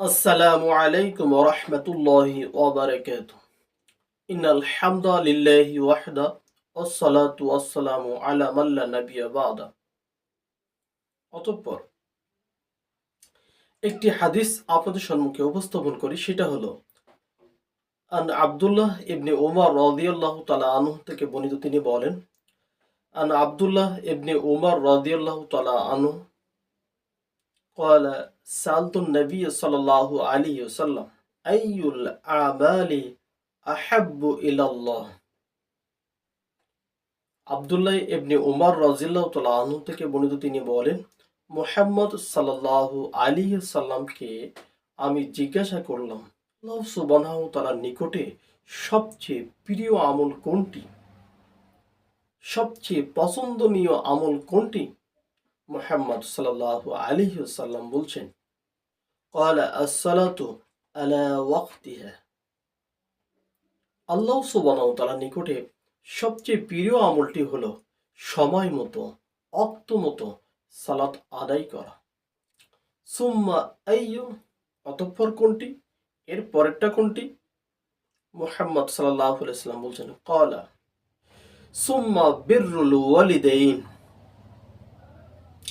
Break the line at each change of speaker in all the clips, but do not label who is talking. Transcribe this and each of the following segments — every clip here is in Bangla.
السلام عليكم ورحمة الله وبركاته إن الحمد لله وحده والصلاة والسلام على من لا نبي بعده অতঃপর একটি হাদিস আপনাদের সম্মুখে উপস্থাপন করি সেটা হলো আন আব্দুল্লাহ ইবনে ওমর রাদিয়াল্লাহু তাআলা আনহু থেকে বর্ণিত তিনি বলেন আন আব্দুল্লাহ ইবনে ওমর রাদিয়াল্লাহু তাআলা আনহু قال سألت النبي صلى الله عليه وسلم أي الأعمال أحب إلى الله আবদুল্লাহ ইবনে উমর রাজিল্লাহ তাআলা আনহু থেকে বর্ণিত তিনি বলেন মুহাম্মদ সাল্লাল্লাহু আলাইহি সাল্লামকে আমি জিজ্ঞাসা করলাম আল্লাহ সুবহানাহু তাআলার নিকটে সবচেয়ে প্রিয় আমল কোনটি সবচেয়ে পছন্দনীয় আমল কোনটি মোহাম্মদ সাল্লাহ আলিহাল্লাম বলছেন কলা আসসালাতু আলা আল্লাহ সুবানাউতালার নিকটে সবচেয়ে প্রিয় আমলটি হল সময় মতো, অক্ত মতো সালাত আদায় করা। সুম্মা আইয়ু অতঃপর কোনটি? এর পরেরটা কোনটি? মোহাম্মদ সাল্লাহ সাল্লাম বলছেন কলা সুম্মা বিরুল ওয়ালিদেইন।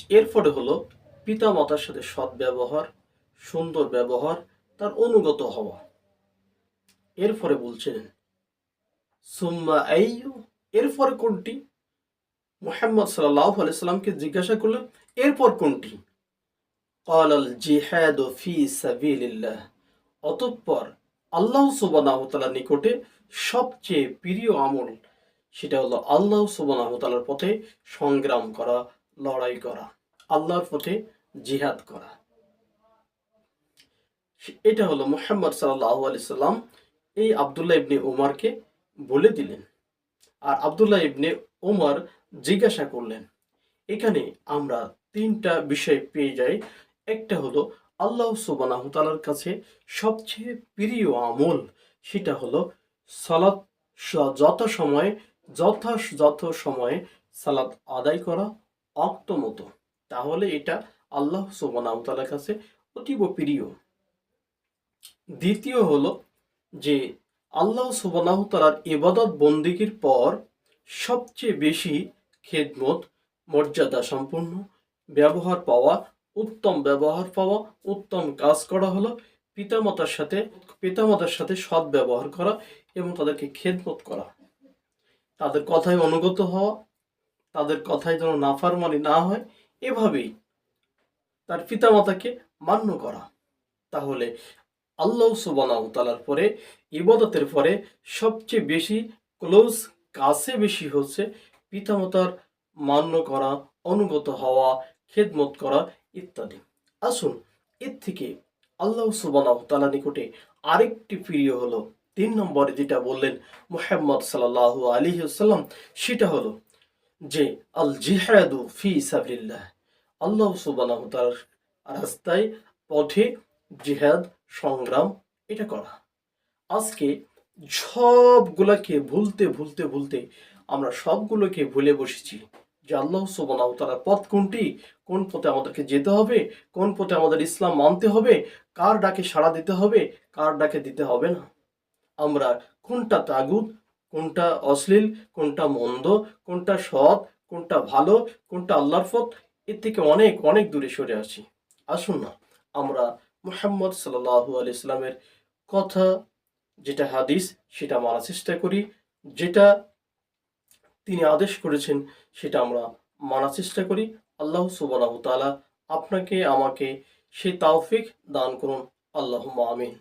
এরপরে হলো পিতা মাতার সাথে সৎ ব্যবহার সুন্দর ব্যবহার তার অনুগত হওয়া এরপরে বলছেন সুম্মা আইয়ু এরপরে কোনটি মুহাম্মদ সাল্লাল্লাহু আলাইহি সাল্লামকে জিজ্ঞাসা করলেন এরপর কোনটি قال الجهاد في سبيل الله অতঃপর আল্লাহ সুবহানাহু ওয়া তাআলার নিকটে সবচেয়ে প্রিয় আমল সেটা হলো আল্লাহ সুবহানাহু ওয়া তাআলার পথে সংগ্রাম করা লড়াই করা আল্লাহর পথে জিহাদ করা। এটা হলো মোহাম্মদ সাল্লাল্লাহু আলাইহি সাল্লাম এই আব্দুল্লাহ ইবনে ওমারকে বলে দিলেন। আর আব্দুল্লাহ ইবনে ওমর জিজ্ঞাসা করলেন, এখানে আমরা তিনটা বিষয় পেয়ে যাই। একটা হলো আল্লাহ সুবহানাহু তাআলার কাছে সবচেয়ে প্রিয় আমল, সেটা হলো সালাত যত সময়, যথাযথ সময়ে সালাত আদায় করা অক্ত মতো তাহলে এটা আল্লাহ সুবহানাহু কাছে অতীব প্রিয়। দ্বিতীয় হলো যে আল্লাহ সুবহানাহু তাআলার ইবাদত বন্দিগির পর সবচেয়ে বেশি খেদমত, মর্যাদা সম্পন্ন, ব্যবহার পাওয়া, উত্তম ব্যবহার পাওয়া, উত্তম কাজ করা হলো, পিতামাতার সাথে পিতামাতার সাথে সৎ ব্যবহার করা এবং তাদেরকে খেদমত করা। তাদের কথায় অনুগত হওয়া, তাদের কথায় যেন নাফারমানি না হয় এভাবেই তার পিতামাতাকে মান্য করা। তাহলে আল্লাহ সুবহানাহু তাআলার পরে, ইবাদতের পরে সবচেয়ে বেশি ক্লোজ, কাছে বেশি হচ্ছে পিতামাতার মান্য করা, অনুগত হওয়া, খেদমত করা ইত্যাদি। আসুন, এর থেকে আল্লাহ সুবহানাহু তাআলা নিকটে আরেকটি প্রিয় হলো, তিন নম্বরে যেটা বললেন মোহাম্মদ সাল্লাল্লাহু আলাইহি ওয়াসাল্লাম, সেটা হলো যে আল জিহাদু ফি সাবিলিল্লাহ। আল্লাহ সুবহানাহু তাআলার রাস্তায় পথে জিহাদ, সংগ্রাম, এটা করা। আজকে সবগুলাকে ভুলতে ভুলতে ভুলতে আমরা সবগুলোকে ভুলে বসেছি যে আল্লাহ সুবহানাহু তাআলার পথ কোনটি? কোন পথে আমাদেরকে যেতে হবে? কোন পথে আমাদের ইসলাম মানতে হবে? কার ডাকে সাড়া দিতে হবে? কার ডাকে দিতে হবে না? আমরা কোনটা তাগুত কোনটা অশ্লীল, কোনটা মন্দ, কোনটা সৎ, কোনটা ভালো, কোনটা আল্লাহর পথ, এর থেকে অনেক অনেক দূরে সরে আসি আসুন না, আমরা মুহাম্মদ সাল্লাল্লাহু আলাইহি ইসলামের কথা, যেটা হাদিস, সেটা মানার চেষ্টা করি। যেটা তিনি আদেশ করেছেন, সেটা আমরা মানার চেষ্টা করি। আল্লাহ সুবহানাহু তাআলা আপনাকে, আমাকে সেই তাওফিক দান করুন। আল্লাহ আমিন।